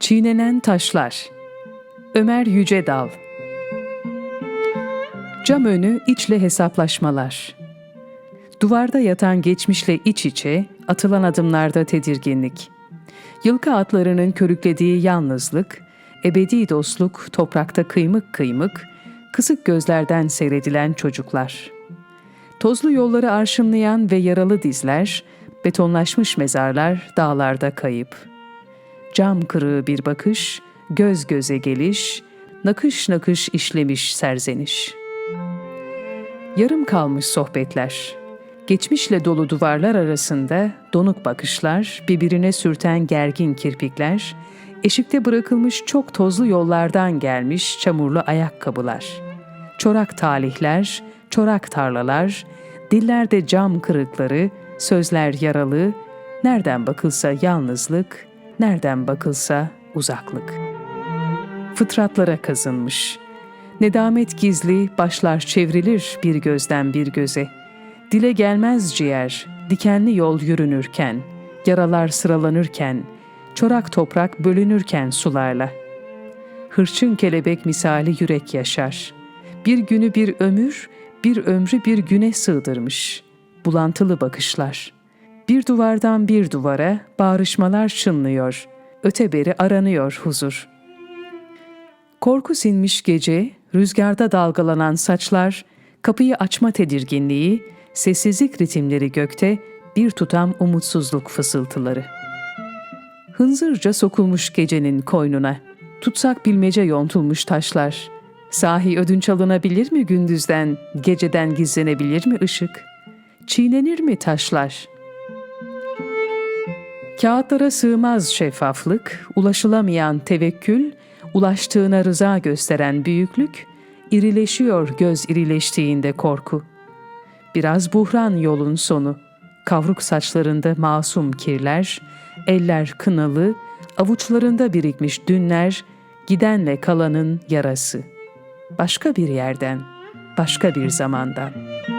Çiğnenen Taşlar Ömer Yücedal Cam önü içle hesaplaşmalar Duvarda yatan geçmişle iç içe, atılan adımlarda tedirginlik. Yılkı atlarının körüklediği yalnızlık, ebedi dostluk toprakta kıymık kıymık, kısık gözlerden seyredilen çocuklar. Tozlu yolları arşınlayan ve yaralı dizler, betonlaşmış mezarlar dağlarda kayıp. Cam kırığı bir bakış, göz göze geliş, nakış nakış işlemiş serzeniş. Yarım kalmış sohbetler. Geçmişle dolu duvarlar arasında donuk bakışlar, birbirine sürten gergin kirpikler, eşikte bırakılmış çok tozlu yollardan gelmiş çamurlu ayakkabılar. Çorak talihler, çorak tarlalar, dillerde cam kırıkları, sözler yaralı, nereden bakılsa yalnızlık, nereden bakılsa uzaklık. Fıtratlara kazınmış. Nedamet gizli, başlar çevrilir bir gözden bir göze. Dile gelmez ciğer, dikenli yol yürünürken, yaralar sıralanırken, çorak toprak bölünürken sularla. Hırçın kelebek misali yürek yaşar. Bir günü bir ömür, bir ömrü bir güne sığdırmış. Bulantılı bakışlar. Bir duvardan bir duvara bağrışmalar çınlıyor. Öte beri aranıyor huzur. Korku sinmiş gece, rüzgarda dalgalanan saçlar, kapıyı açma tedirginliği, sessizlik ritimleri gökte, bir tutam umutsuzluk fısıltıları. Hınzırca sokulmuş gecenin koynuna, tutsak bilmece yontulmuş taşlar. Sahi ödünç alınabilir mi gündüzden, geceden gizlenebilir mi ışık? Çiğnenir mi taşlar? Kağıtlara sığmaz şeffaflık, ulaşılamayan tevekkül, ulaştığına rıza gösteren büyüklük, irileşiyor göz irileştiğinde korku. Biraz buhran yolun sonu, kavruk saçlarında masum kirler, eller kınalı, avuçlarında birikmiş dünler, gidenle kalanın yarası. Başka bir yerden, başka bir zamandan.''